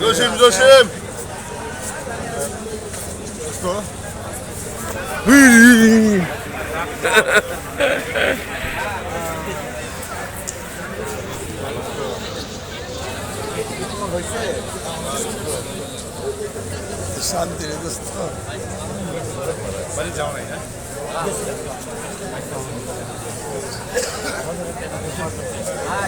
Zosim, Zosim! Co? शांति रे दोस्तों बड़े जाओ नहीं है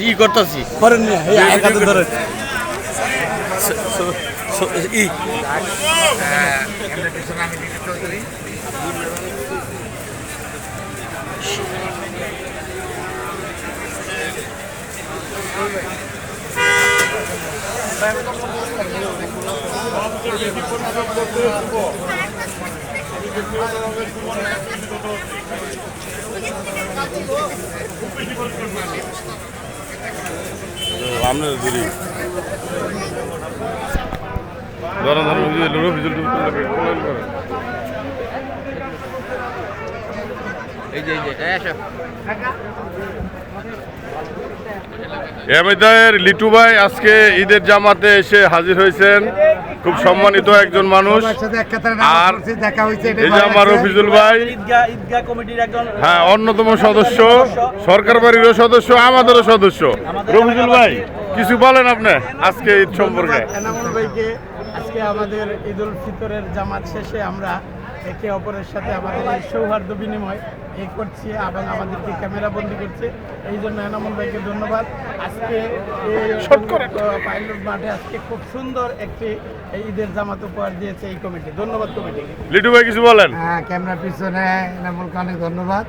ই করতেছি করেন না এই এক হাতে ধরেন ই আমরা ধরি ধরো ধরো রফিজুল এই যে এমএদায়ের লিটু ভাই আজকে ঈদের জামাতে এসে হাজির হয়েছেন। খুব সম্মানিত একজন মানুষ। আর এই যে আমার রফিজুল ভাই। হ্যাঁ অন্যতম সদস্য। সরকার বাড়িরও সদস্য আমাদেরও সদস্য। রফিজুল ভাই কিছু বলেন আপনি আজকে ঈদ সম্পর্কে? আজকে আমাদের ঈদ উল ফিতরের জামাত শেষে আমরা একে অপরের সাথে আমাদের এই সৌহার্দ্য বিনিময় এ করছি এবং আমাদেরকে ক্যামেরা বন্দি করছে। এই জন্য এনামুল ভাইকে ধন্যবাদ। আজকে পাইলট মাঠে আজকে খুব সুন্দর একটি এই ঈদের জামাত উপহার দিয়েছে এই কমিটি। ধন্যবাদ কমিটি। লিটু ভাই কিছু বলেন? হ্যাঁ ক্যামেরার পিছনে এনামুলকে অনেক ধন্যবাদ।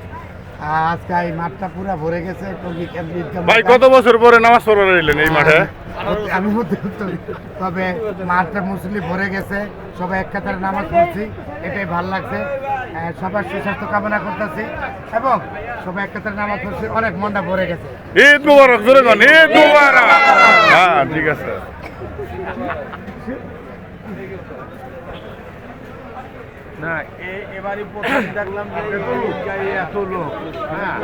আজকে এই মাঠটা পুরো ভরে গেছে। ভাই কত বছর পরে নামাজ পড়ে রইলেন এই মাঠে? আমি তবে মাঠটা মুসলিম ভরে গেছে। সবাই এক কাতারে নামাজ পড়ছি। এটাই ভালো লাগছে। সবার সুস্বাস্থ্য কামনা করতেছি। এবং সবাই এক কাতারে নামাজ পড়ছি। অনেক মনটা ভরে গেছে। ঈদ মুবারক জোরে কন ঈদ মুবারক। হ্যাঁ ঠিক আছে। না এবারই প্রথম দেখলাম যে এত লোক। হ্যাঁ।